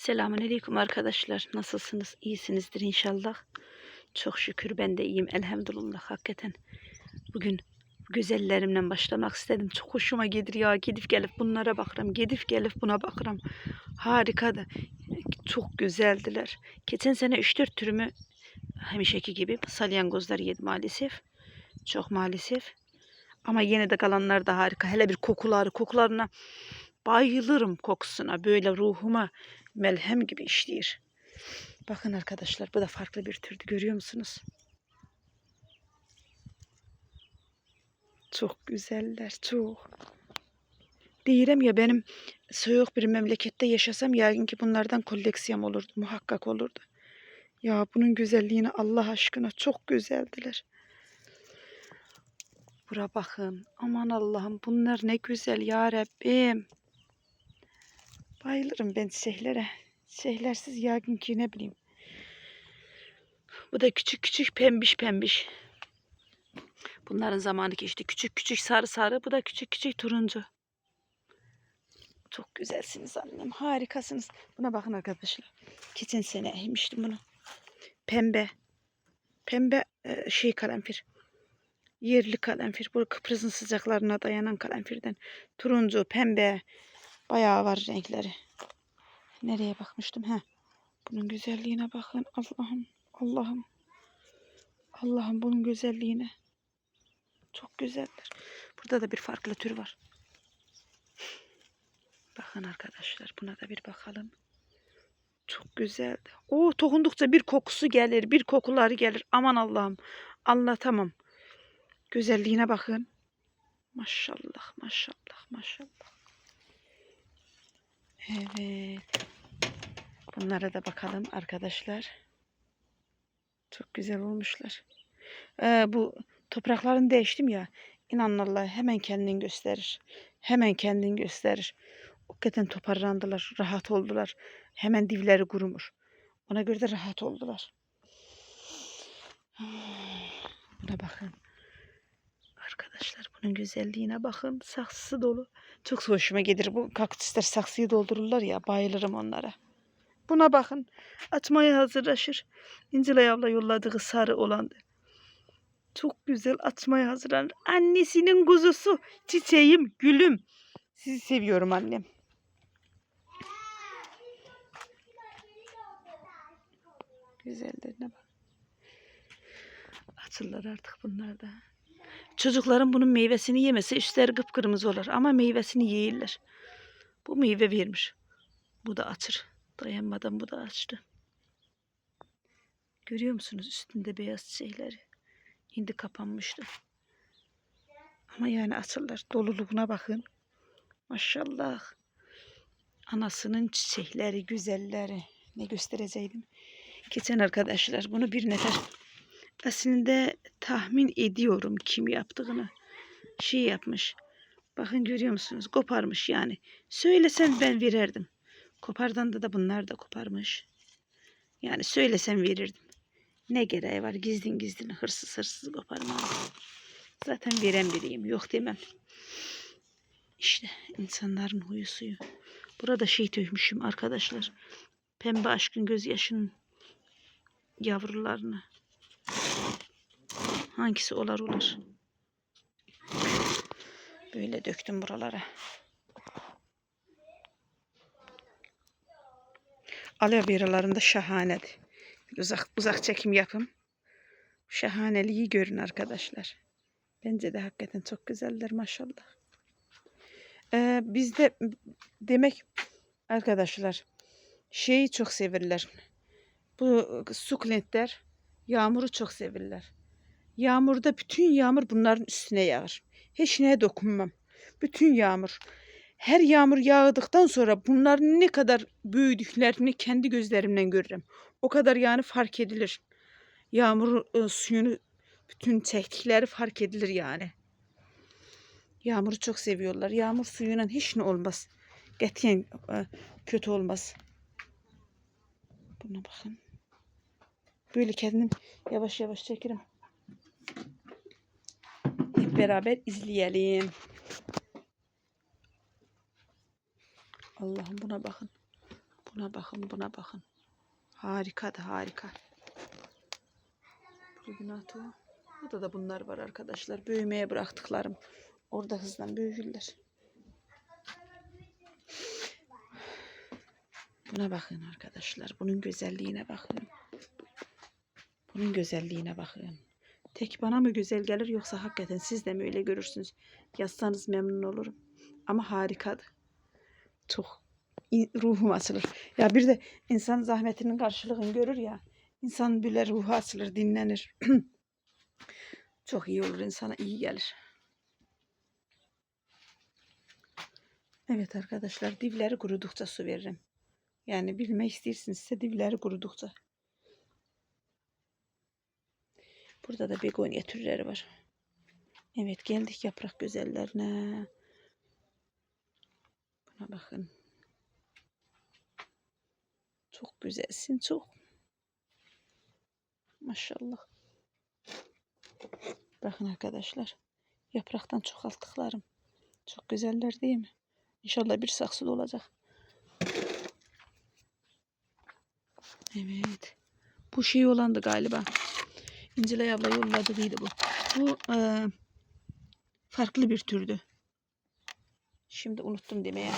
Selamünaleyküm arkadaşlar. Nasılsınız? İyisinizdir inşallah. Çok şükür ben de iyiyim elhamdülillah hakikaten. Bugün güzellerimle başlamak istedim. Çok hoşuma gidiyor ya. Gidip gelip bunlara bakıram. Gidip gelip buna bakıram. Harika da. Çok güzeldiler. Geçen sene 3-4 türümü hemişeki gibi salyangozlar yedim maalesef. Çok maalesef. Ama yine de kalanlar da harika. Hele bir kokuları, kokularına bayılırım kokusuna. Böyle ruhuma melhem gibi işliyor. Bakın arkadaşlar bu da farklı bir türdü görüyor musunuz? Çok güzeller çok. Değilim ya benim soğuk bir memlekette yaşasam yarın ki bunlardan koleksiyon olurdu muhakkak olurdu. Ya bunun güzelliğine Allah aşkına çok güzeldiler. Bura bakın. Aman Allah'ım bunlar ne güzel ya Rabbim. Bayılırım ben çiçeklere. Çiçeklersiz yagın ki ne bileyim. Bu da küçük küçük pembiş pembiş. Bunların zamanı geçti. Küçük küçük sarı sarı. Bu da küçük küçük turuncu. Çok güzelsiniz annem. Harikasınız. Buna bakın arkadaşlar. Geçen sene ekmiştim bunu. Pembe. Pembe e, şey kalemfir. Yerli kalemfir. Bu Kıbrıs'ın sıcaklarına dayanan kalemfirden. Turuncu, pembe. Bayağı var renkleri. Nereye bakmıştım? ha? Bunun güzelliğine bakın. Allah'ım. Allah'ım. Allah'ım bunun güzelliğine. Çok güzeller. Burada da bir farklı tür var. Bakın arkadaşlar buna da bir bakalım. Çok güzeldi. O dokundukça bir kokusu gelir, bir kokuları gelir. Aman Allah'ım. Anlatamam. Güzelliğine bakın. Maşallah, maşallah, maşallah. Evet. Bunlara da bakalım arkadaşlar. Çok güzel olmuşlar. Ee, bu topraklarını değiştim ya. İnanın Allah hemen kendini gösterir. Hemen kendini gösterir. Hakikaten toparlandılar. Rahat oldular. Hemen divleri kurumur. Ona göre de rahat oldular. Buna bakın. Arkadaşlar bunun güzelliğine bakın. Saksısı dolu. Çok hoşuma gelir. Bu kaktüsler saksıyı doldururlar ya. Bayılırım onlara. Buna bakın. Açmaya hazırlaşır. İncilay abla yolladığı sarı olandı. Çok güzel açmaya hazırlanır. Annesinin kuzusu. Çiçeğim, gülüm. Sizi seviyorum annem. Güzellerine bak. Açırlar artık bunlar da. Çocukların bunun meyvesini yemesi üstleri kıpkırmızı olur ama meyvesini yiyirler. Bu meyve vermiş. Bu da açır. Dayanmadan bu da açtı. Görüyor musunuz üstünde beyaz çiçekleri? Hindi kapanmıştı. Ama yani açırlar. Doluluğuna bakın. Maşallah. Anasının çiçekleri, güzelleri. Ne göstereceydim. Geçen arkadaşlar bunu bir nefer aslında tahmin ediyorum kim yaptığını. Şey yapmış. Bakın görüyor musunuz? Koparmış yani. Söylesen ben verirdim. Kopardan da da bunlar da koparmış. Yani söylesem verirdim. Ne gereği var gizlin gizlin hırsız hırsız koparma. Zaten veren biriyim. Yok demem. İşte insanların huyu suyu. Burada şey tökmüşüm arkadaşlar. Pembe aşkın gözyaşının yavrularını. Hangisi olar olur. Böyle döktüm buralara. Aloe veralarında şahanedir. Uzak, uzak çekim yapım. Şahaneliği görün arkadaşlar. Bence de hakikaten çok güzeller maşallah. Ee, bizde demek arkadaşlar şeyi çok severler. Bu sukulentler yağmuru çok severler. Yağmurda bütün yağmur bunların üstüne yağar. Hiç neye dokunmam. Bütün yağmur. Her yağmur yağdıktan sonra bunların ne kadar büyüdüklerini kendi gözlerimden görürüm. O kadar yani fark edilir. Yağmur e, suyunu bütün çektikleri fark edilir yani. Yağmuru çok seviyorlar. Yağmur suyuyla hiç ne olmaz. Getiyen e, kötü olmaz. Buna bakın. Böyle kendim yavaş yavaş çekerim. Hep beraber izleyelim. Allah'ım buna bakın. Buna bakın, buna bakın. Harika da harika. Rubinato. Burada da bunlar var arkadaşlar. Büyümeye bıraktıklarım. Orada hızla büyürler. Buna bakın arkadaşlar. Bunun güzelliğine bakın. Bunun güzelliğine bakın. Tek bana mı güzel gelir yoksa hakikaten siz de mi öyle görürsünüz? Yazsanız memnun olurum. Ama harikadı. Çok ruhum açılır. Ya bir de insan zahmetinin karşılığını görür ya. İnsan böyle ruhu açılır, dinlenir. Çok iyi olur insana, iyi gelir. Evet arkadaşlar, divleri kurudukça su veririm. Yani bilmek istersinizse divleri kurudukça. Burada da begonya türleri var. Evet geldik yaprak güzellerine. Buna bakın. Çok güzelsin çok. Maşallah. Bakın arkadaşlar. Yapraktan çoğalttıklarım. Çok güzeller değil mi? İnşallah bir saksıda olacak. Evet. Bu şey olandı galiba. İncilay abla yolladıydı bu. Bu eee, farklı bir türdü. Şimdi unuttum demeye.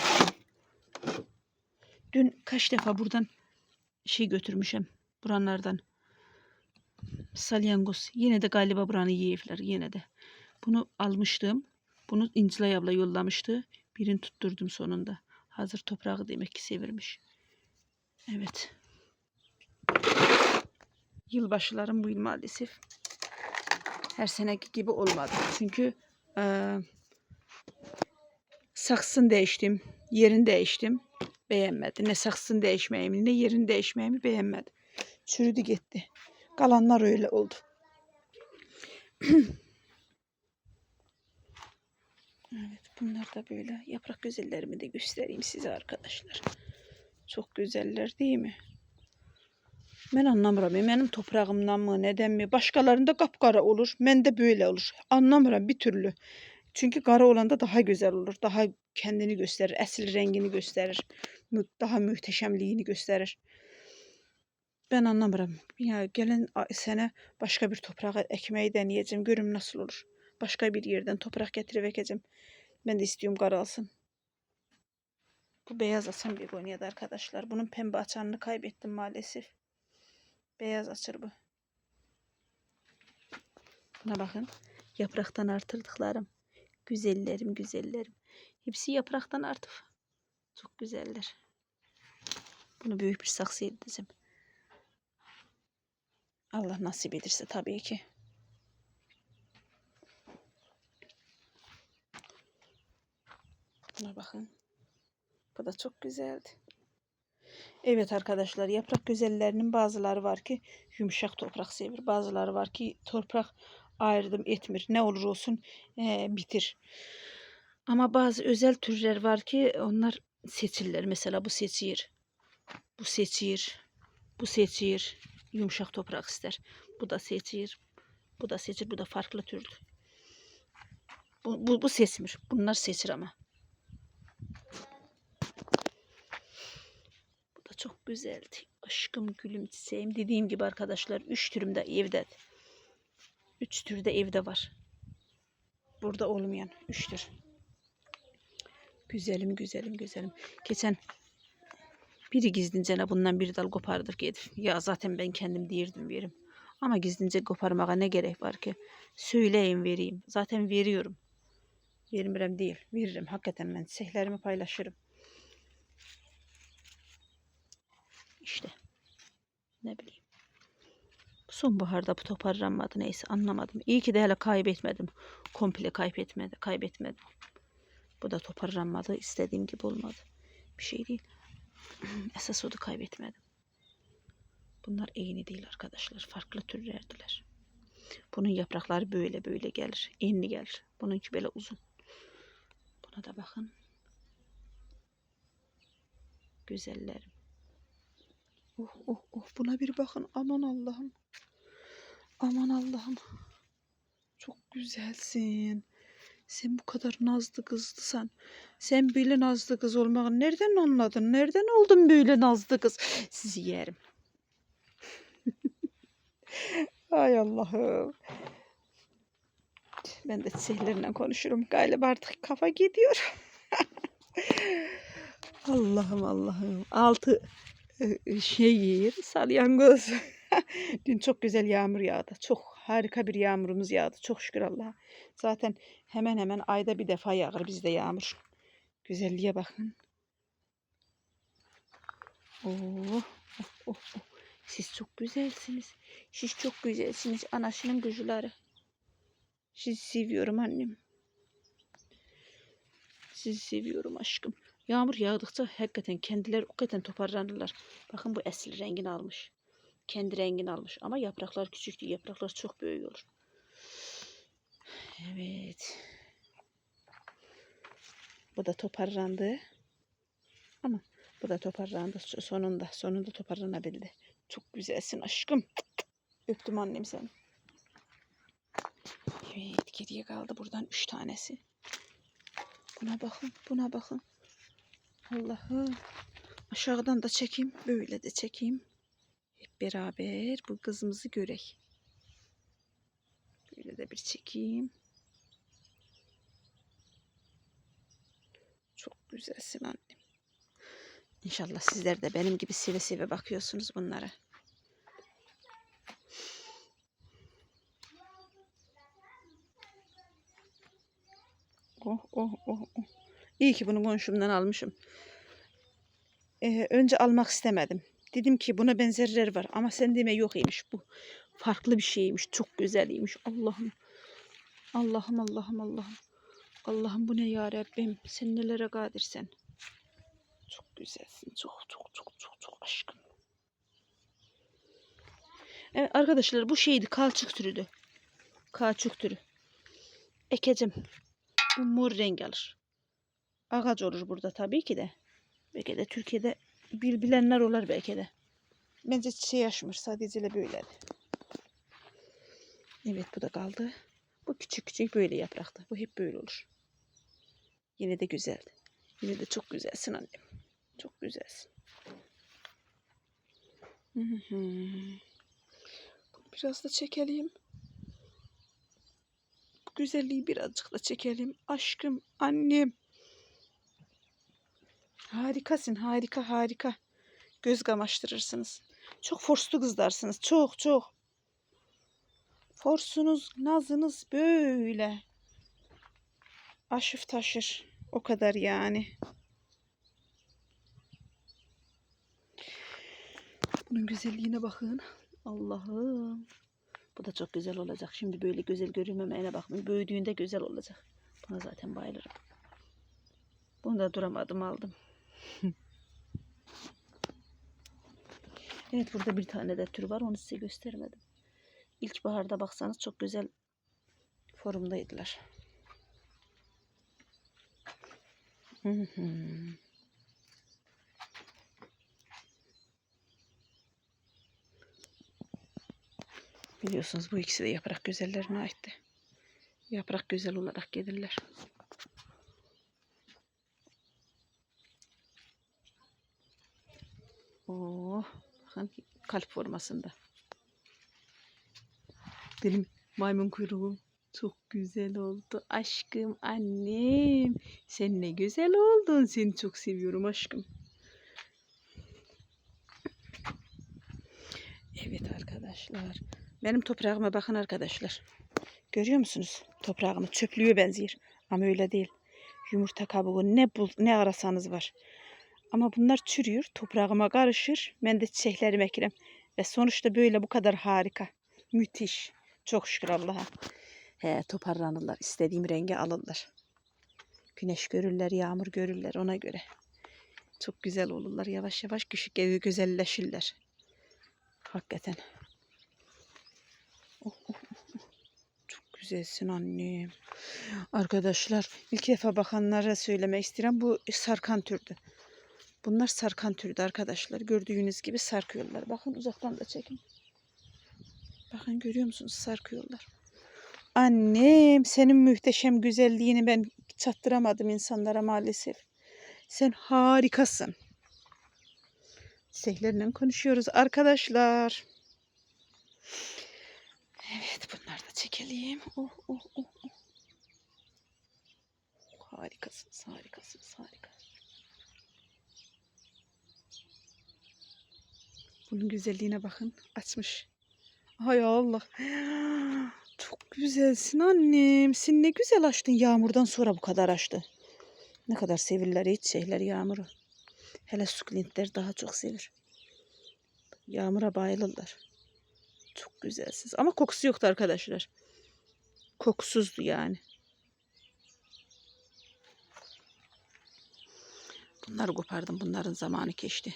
Dün kaç defa buradan şey götürmüşüm. Buranlardan. Salyangoz. Yine de galiba buranı yiyevler. Yine de. Bunu almıştım. Bunu İncilay abla yollamıştı. Birini tutturdum sonunda. Hazır toprağı demek ki sevirmiş. Evet. Yılbaşılarım bu yıl maalesef. Her seneki gibi olmadı. Çünkü eee saksın değiştim. Yerini değiştim. Beğenmedi. Ne saksın değişmeyimi ne yerini değişmeyimi beğenmedi. Çürüdü gitti. Kalanlar öyle oldu. evet bunlar da böyle. Yaprak güzellerimi de göstereyim size arkadaşlar. Çok güzeller değil mi? Ben anlamıram. Benim toprağımdan mı neden mi? Başkalarında kapkara olur. Mende böyle olur. Anlamıram bir türlü. Çünkü kara olanda daha güzel olur. Daha kendini gösterir. Esil rengini gösterir. mü- Daha mühteşemliğini gösterir. Ben anlamıram. Ya gelen a- sene başka bir toprağa ekmeği deneyeceğim. Görüm nasıl olur. Başka bir yerden toprak getirip ekeceğim. Ben de istiyorum kara alsın. Bu beyaz açan begonyada arkadaşlar. Bunun pembe açanını kaybettim maalesef. Beyaz açır bu. Buna bakın. Yapraktan artırdıklarım. Güzellerim, güzellerim. Hepsi yapraktan artık. Çok güzeller. Bunu büyük bir saksıya dizeceğim. Allah nasip ederse tabii ki. Buna bakın. Bu da çok güzeldi. Evet arkadaşlar yaprak güzellerinin bazıları var ki yumuşak toprak sever. Bazıları var ki toprak ayırdım etmir. Ne olur olsun eee, bitir. Ama bazı özel türler var ki onlar seçirler. Mesela bu seçir. Bu seçir. Bu seçir. Yumuşak toprak ister. Bu da seçir. Bu da seçir. Bu da farklı türdü. Bu, bu, bu seçmir. Bunlar seçir ama. Çok güzeldi. Aşkım gülüm çiçeğim. Dediğim gibi arkadaşlar üç türüm de evde. Üç tür de evde var. Burada olmayan üç tür. Güzelim güzelim güzelim. Geçen biri gizlince bundan bir dal kopardık yedim. Ya zaten ben kendim değirdim verim. Ama gizlince koparmaya ne gerek var ki? Söyleyin vereyim. Zaten veriyorum. Vermirem değil. Veririm. Hakikaten ben çiçeklerimi paylaşırım. İşte. Ne bileyim. Sonbaharda bu toparlanmadı neyse anlamadım. İyi ki de hele kaybetmedim. Komple kaybetmedi, kaybetmedim. Bu da toparlanmadı. istediğim gibi olmadı. Bir şey değil. Esas o da kaybetmedim. Bunlar aynı değil arkadaşlar. Farklı türlerdiler. Bunun yaprakları böyle böyle gelir. Enli gelir. Bununki böyle uzun. Buna da bakın. Güzellerim. Oh oh oh buna bir bakın. Aman Allah'ım. Aman Allah'ım. Çok güzelsin. Sen bu kadar nazlı kızdısan. Sen böyle nazlı kız olmağı nereden anladın? Nereden oldun böyle nazlı kız? Sizi yerim. Ay Allah'ım. Ben de çiçeklerle konuşurum. Galiba artık kafa gidiyor. Allah'ım Allah'ım. Altı e, şey yer, salyangoz. Dün çok güzel yağmur yağdı. Çok harika bir yağmurumuz yağdı. Çok şükür Allah'a. Zaten hemen hemen ayda bir defa yağar bizde yağmur. Güzelliğe bakın. Oo, oh, oh, oh. Siz çok güzelsiniz. Siz çok güzelsiniz. Anasının kuzuları. Sizi seviyorum annem. Sizi seviyorum aşkım. Yağmur yağdıkça hakikaten kendileri hakikaten toparlanırlar. Bakın bu esil rengini almış. Kendi rengini almış. Ama yapraklar küçük değil. Yapraklar çok büyük olur. Evet. Bu da toparlandı. Ama bu da toparlandı sonunda. Sonunda toparlanabildi. Çok güzelsin aşkım. Öptüm annem seni. Evet geriye kaldı buradan üç tanesi. Buna bakın buna bakın. Allah'ım. Aşağıdan da çekeyim. Böyle de çekeyim. Hep beraber bu kızımızı görek. Böyle de bir çekeyim. Çok güzelsin annem. İnşallah sizler de benim gibi seve seve bakıyorsunuz bunlara. Oh oh oh oh. İyi ki bunu komşumdan almışım. Ee, önce almak istemedim. Dedim ki buna benzerleri var ama sen deme yok imiş bu. Farklı bir şeymiş. Çok güzeliymiş. Allah'ım. Allah'ım Allah'ım Allah'ım. Allah'ım bu ne ya Rabbim. Sen nelere kadirsen. Çok güzelsin. Çok çok çok çok çok aşkım. Evet arkadaşlar bu şeydi kalçık türüdü. Kalçık türü. Ekeceğim. Bu mor renk alır. Ağaç olur burada tabii ki de. Belki de Türkiye'de bil bilenler olur belki de. Bence çiçeği açmış. Sadece de böyleydi. Evet bu da kaldı. Bu küçük küçük böyle yapraktı. Bu hep böyle olur. Yine de güzeldi. Yine de çok güzelsin annem. Çok güzelsin. Bunu biraz da çekelim. Bu güzelliği birazcık da çekelim. Aşkım, annem. Harikasın, harika, harika. Göz kamaştırırsınız. Çok forslu kızlarsınız. Çok, çok. Forsunuz, nazınız böyle. Aşıf taşır. O kadar yani. Bunun güzelliğine bakın. Allah'ım. Bu da çok güzel olacak. Şimdi böyle güzel görünmemeye bakmayın. Büyüdüğünde güzel olacak. Buna zaten bayılırım. Bunu da duramadım aldım. evet burada bir tane de tür var. Onu size göstermedim. İlkbaharda baksanız çok güzel hı. Biliyorsunuz bu ikisi de yaprak güzellerine aitti. Yaprak güzel olarak gelirler. Oh, bakın kalp formasında. Benim maymun kuyruğum çok güzel oldu. Aşkım annem. Sen ne güzel oldun. Seni çok seviyorum aşkım. Evet arkadaşlar. Benim toprağıma bakın arkadaşlar. Görüyor musunuz? Toprağımı çöplüğe benziyor. Ama öyle değil. Yumurta kabuğu ne bul ne arasanız var. Ama bunlar çürüyor. Toprağıma karışır. Ben de çiçeklerimi ekerim. Ve sonuçta böyle bu kadar harika. Müthiş. Çok şükür Allah'a. He, toparlanırlar. İstediğim rengi alırlar. Güneş görürler, yağmur görürler ona göre. Çok güzel olurlar. Yavaş yavaş küçük evi güzelleşirler. Hakikaten. Oh, oh, oh. Çok güzelsin annem. Arkadaşlar ilk defa bakanlara söylemek istedim. Bu sarkan türdü. Bunlar sarkan türdü arkadaşlar. Gördüğünüz gibi sarkıyorlar. Bakın uzaktan da çekin. Bakın görüyor musunuz? Sarkıyorlar. Annem senin muhteşem güzelliğini ben çattıramadım insanlara maalesef. Sen harikasın. Çiçeklerle konuşuyoruz arkadaşlar. Evet bunları da çekelim. Oh oh oh. oh. Harikasınız, harikasınız, harika. Bunun güzelliğine bakın. Açmış. Hay Allah. Çok güzelsin annem. Sen ne güzel açtın. Yağmurdan sonra bu kadar açtı. Ne kadar sevirler hiç şeyler yağmuru. Hele sukulentler daha çok sevir. Yağmura bayılırlar. Çok güzelsiniz. Ama kokusu yoktu arkadaşlar. Kokusuzdu yani. Bunları kopardım. Bunların zamanı geçti.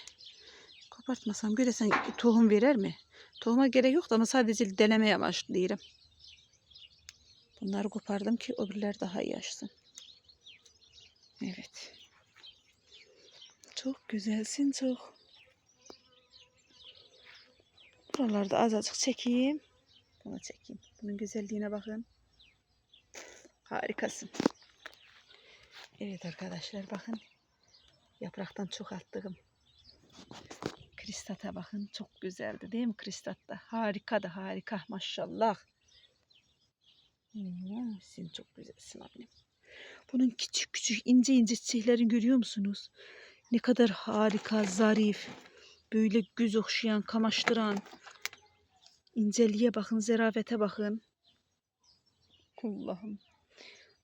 Kopartmasam göresen tohum verer mi? Tohuma gerek yok ama sadece deneme amaçlı değilim. Bunları kopardım ki öbürler daha iyi açsın. Evet. Çok güzelsin çok. Buralarda azıcık çekeyim. Bunu çekeyim. Bunun güzelliğine bakın. Harikasın. Evet arkadaşlar bakın. Yapraktan çok attığım. Kristata bakın. Çok güzeldi değil mi kristatta? Harika da harika maşallah. Hmm, sen çok güzelsin annem. Bunun küçük küçük ince ince çiçeklerini görüyor musunuz? Ne kadar harika, zarif. Böyle göz okşayan, kamaştıran. İnceliğe bakın, zerafete bakın. Allah'ım.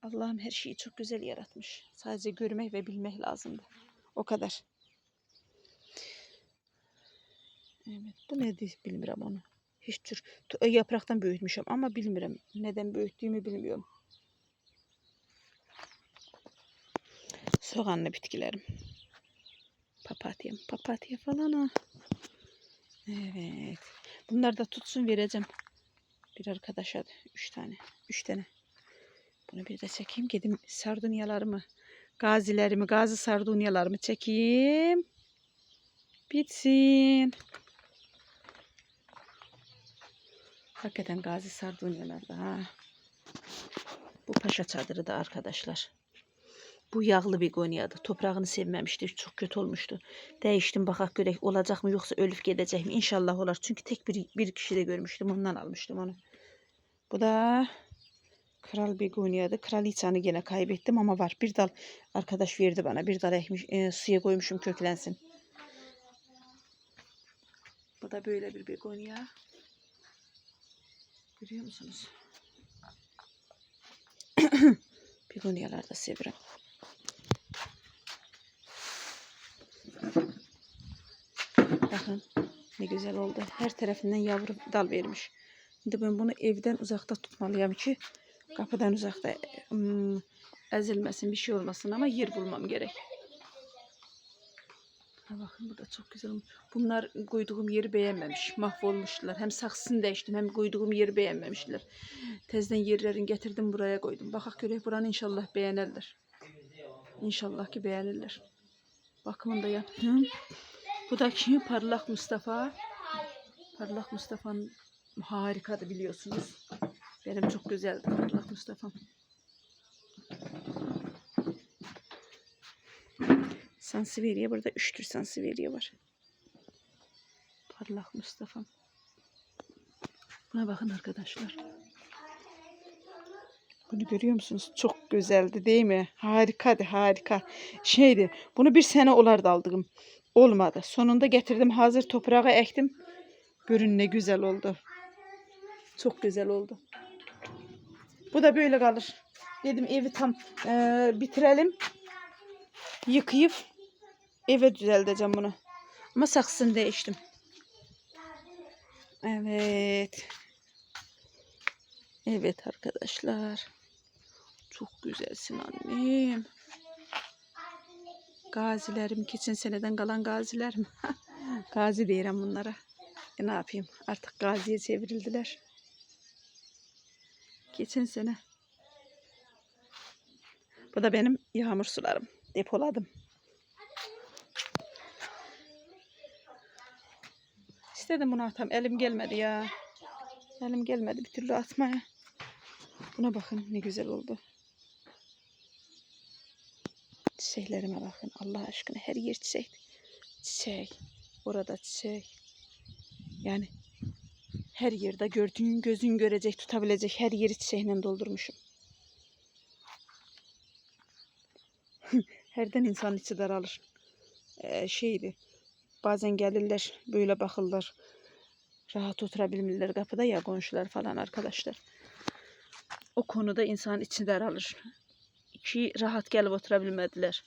Allah'ım her şeyi çok güzel yaratmış. Sadece görmek ve bilmek lazımdı. O kadar. Evet, bu nedir bilmiyorum onu. Hiç tür tu- yapraktan büyütmüşüm ama bilmiyorum. Neden büyüttüğümü bilmiyorum. Soğanlı bitkilerim. Papatyam, papatya falan ha. Evet. Bunlar da tutsun vereceğim. Bir arkadaşa da. Üç tane. Üç tane. Bunu bir de çekeyim. Gedim sardunyalarımı, gazilerimi, gazi sardunyalarımı çekeyim. Bitsin. Hakikaten gazi sardunyalar da ha. Bu paşa çadırı da arkadaşlar. Bu yağlı begoniyadı. Toprağını sevmemişti. Çok kötü olmuştu. Değiştim bakak görek olacak mı yoksa ölüp gidecek mi? İnşallah olur. Çünkü tek bir, bir kişi de görmüştüm. Ondan almıştım onu. Bu da kral begoniyadı. Kraliçanı gene kaybettim ama var. Bir dal arkadaş verdi bana. Bir dal ekmiş, e, suya koymuşum köklensin. Bu da böyle bir begonya. Görüyor musunuz? Begonyalar da severim. Bakın ne güzel oldu. Her tarafından yavru dal vermiş. Şimdi ben bunu evden uzakta tutmalıyım ki kapıdan uzakta ım, ezilmesin bir şey olmasın ama yer bulmam gerek. Ha bakın bu da çok güzel. Bunlar koyduğum yeri beğenmemiş. Mahvolmuşlar. Hem saksısını değiştim hem koyduğum yeri beğenmemişler. Tezden yerlerini getirdim buraya koydum. Bakak görek buranı inşallah beğenirler. İnşallah ki beğenirler. Bakımını da yaptım. Bu da kim? Parlak Mustafa. Parlak Mustafa'nın harikadı biliyorsunuz. Benim çok güzeldi Parlak Mustafa'm. Sansevieria burada üç tür Sansevieria var. Parlak Mustafa'm. Buna bakın arkadaşlar. Bunu görüyor musunuz? Çok güzeldi değil mi? Harikadı harika. Şeydi bunu bir sene olardı aldığım. Olmadı. Sonunda getirdim hazır toprağa ektim. Görün ne güzel oldu. Çok güzel oldu. Bu da böyle kalır. Dedim evi tam eee, bitirelim. Yıkayıp eve düzelteceğim bunu. Ama saksını değiştim. Evet. Evet arkadaşlar. Çok güzelsin annem. Gazilerim geçen seneden kalan gazilerim. Gazi diyelim bunlara. E ne yapayım artık gaziye çevrildiler. Geçen sene. Bu da benim yağmur sularım. Depoladım. İstedim bunu atam. Elim gelmedi ya. Elim gelmedi bir türlü atmaya. Buna bakın ne güzel oldu. Çiçeklerime bakın Allah aşkına her yer çiçek. Çiçek. Orada çiçek. Yani her yerde gördüğün gözün görecek tutabilecek her yeri çiçeğiyle doldurmuşum. Herden insan içi daralır. Ee, şeydi. Bazen gelirler böyle bakırlar. Rahat oturabilmirler kapıda ya komşular falan arkadaşlar. O konuda insan içi daralır. Ki rahat gelip oturabilmediler.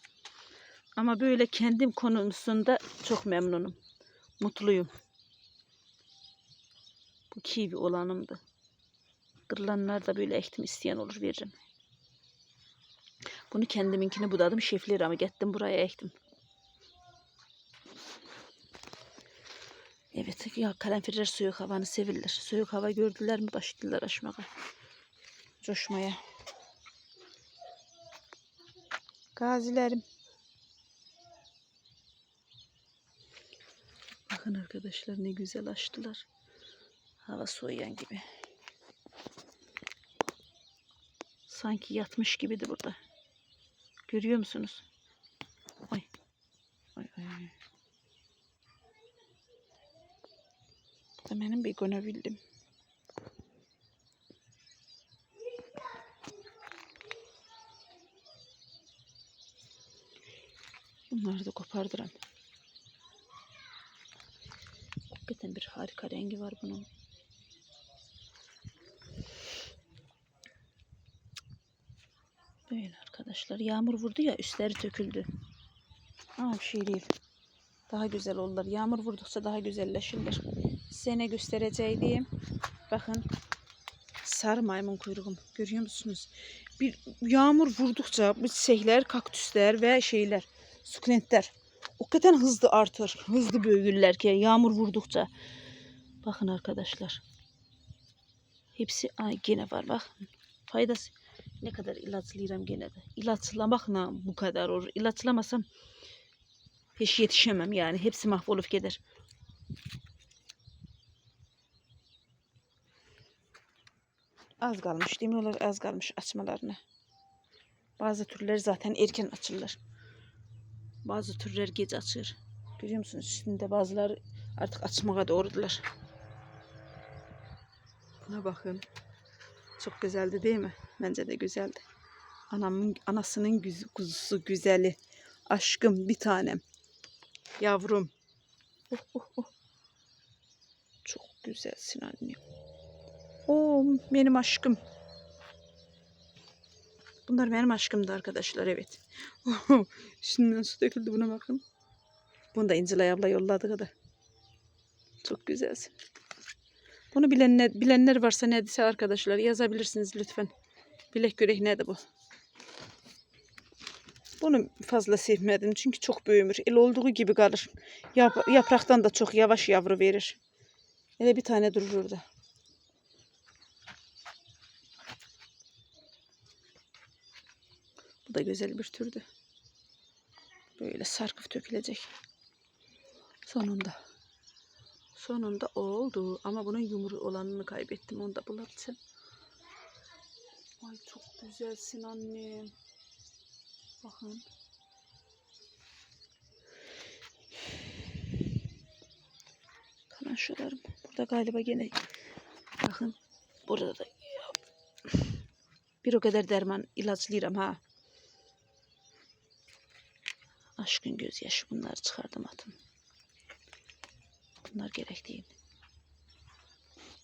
Ama böyle kendim konusunda çok memnunum. Mutluyum. Bu kivi olanımdı. Kırılanlar da böyle ektim isteyen olur veririm. Bunu kendiminkini budadım şefleri ama gittim buraya ektim. Evet ya karanfiller soğuk havanı sevirler. Soğuk hava gördüler mi başladılar aşmaya. Coşmaya. Gazilerim. Bakın arkadaşlar ne güzel açtılar. Hava soğuyan gibi. Sanki yatmış gibiydi burada. Görüyor musunuz? Ay. Ay ay. Da benim begonavillim. Bunları da kopardıram. Hakikaten bir harika rengi var bunun. Böyle arkadaşlar. Yağmur vurdu ya üstleri töküldü. Ama bir. Daha güzel olurlar. Yağmur vurdukça daha güzelleşirler. Size göstereceğim. Bakın. Sarı maymun kuyruğum. Görüyor musunuz? Bir yağmur vurdukça bu çiçekler, kaktüsler ve şeyler, sukulentler o kadar hızlı artır. Hızlı büyürler ki yağmur vurdukça. Bakın arkadaşlar. Hepsi ay gene var bak. Faydası ne kadar ilaçlayacağım gene de. İlaçlamakla bu kadar olur. İlaçlamasam hiç yetişemem yani. Hepsi mahvolup gider. Az kalmış demiyorlar az kalmış açmalarına. Bazı türler zaten erken açırlar. Bazı türler gece açır. Görüyor musunuz? Üstünde bazıları artık açmaya doğrudular. Buna bakın. Çok güzeldi değil mi? Bence de güzeldi. Anamın anasının güz- kuzusu güzeli. Aşkım bir tanem. Yavrum. Oh, oh, oh. Çok güzelsin annem. Oo benim aşkım. Bunlar benim aşkımdı arkadaşlar evet. Üstünden su döküldü buna bakın. Bunu da İncilay abla yolladı da. Çok güzelsin. Bunu bilenler, bilenler varsa ne dese arkadaşlar yazabilirsiniz lütfen. Bilek görek nedir bu? Bunu fazla sevmedim çünkü çok büyümür. El olduğu gibi kalır. Yap, yapraktan da çok yavaş yavru verir. Hele bir tane durur orada. Da güzel bir türdü. Böyle sarkıp dökülecek. Sonunda. Sonunda oldu. Ama bunun yumru olanını kaybettim. Onu da bulacağım. Ay çok güzelsin annem. Bakın. Kalan şularım. Burada galiba gene bakın burada da bir o kadar derman ilaçlayıram ha. Aşkın gözyaşı bunları çıkardım atım. Bunlar gerek değil.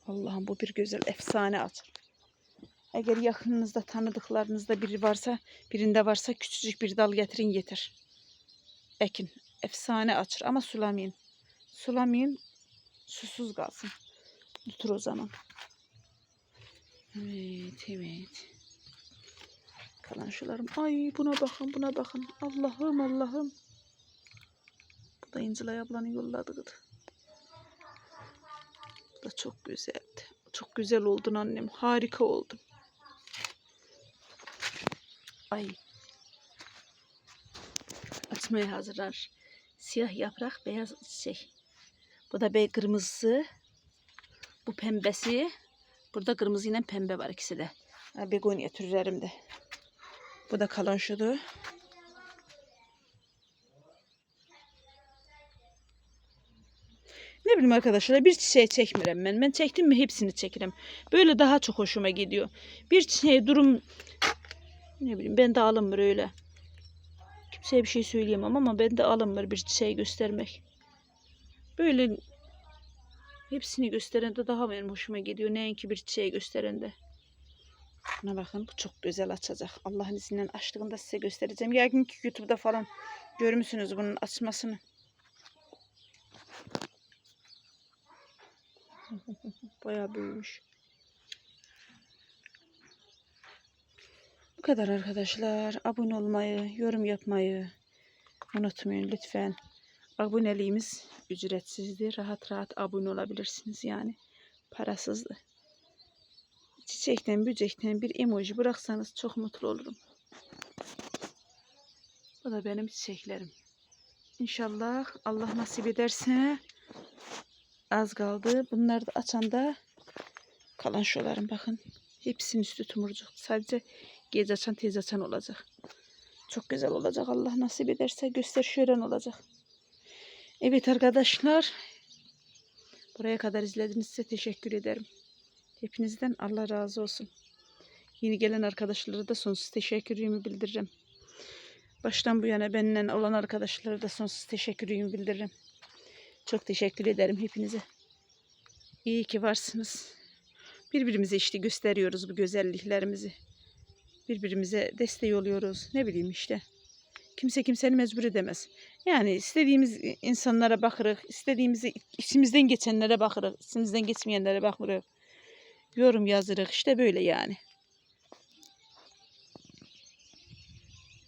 Allah'ım bu bir güzel efsane at. Eğer yakınınızda tanıdıklarınızda biri varsa, birinde varsa küçücük bir dal getirin yeter. Ekin. Efsane açır ama sulamayın. Sulamayın. Susuz kalsın. Tutur o zaman. Evet, evet. Kalan şularım. Ay buna bakın, buna bakın. Allah'ım, Allah'ım. Bu da İncilay ablanın yolladığı. Bu da çok güzeldi. Çok güzel oldun annem. Harika oldun. Ay. Açmaya hazırlar. Siyah yaprak, beyaz şey. Bu da bey kırmızısı. Bu pembesi. Burada kırmızı ile pembe var ikisi de. Begonya türlerimde. Bu da kalonşudu. Ne bileyim arkadaşlar bir çiçeği çekmirem ben. Ben çektim mi hepsini çekerim. Böyle daha çok hoşuma gidiyor. Bir çiçeği durum ne bileyim ben de alınmır öyle. Kimseye bir şey söyleyemem ama ben de alınmır bir çiçeği göstermek. Böyle hepsini gösteren de daha benim hoşuma gidiyor. Neyinki bir çiçeği gösteren de. Şuna bakın bu çok güzel açacak. Allah'ın izniyle açtığında size göstereceğim. Yarın YouTube'da falan görmüşsünüz bunun açmasını. Bayağı büyümüş. Bu kadar arkadaşlar. Abone olmayı, yorum yapmayı unutmayın lütfen. Aboneliğimiz ücretsizdir. Rahat rahat abone olabilirsiniz yani. Parasızdı. Çiçekten, böcekten bir emoji bıraksanız çok mutlu olurum. Bu da benim çiçeklerim. İnşallah Allah nasip ederse az kaldı. Bunları da açan da kalan şolarım bakın. Hepsinin üstü tumurcuk. Sadece gece açan tez açan olacak. Çok güzel olacak. Allah nasip ederse göster şölen olacak. Evet arkadaşlar. Buraya kadar izlediğiniz için teşekkür ederim. Hepinizden Allah razı olsun. Yeni gelen arkadaşlara da sonsuz teşekkürümü bildiririm. Baştan bu yana benimle olan arkadaşlara da sonsuz teşekkürümü bildiririm. Çok teşekkür ederim hepinize. İyi ki varsınız. Birbirimize işte gösteriyoruz bu güzelliklerimizi. Birbirimize destek oluyoruz. Ne bileyim işte. Kimse kimseni mecbur edemez. Yani istediğimiz insanlara bakarız. istediğimizi içimizden geçenlere bakarız. içimizden geçmeyenlere bakarız. Yorum yazırız. işte böyle yani.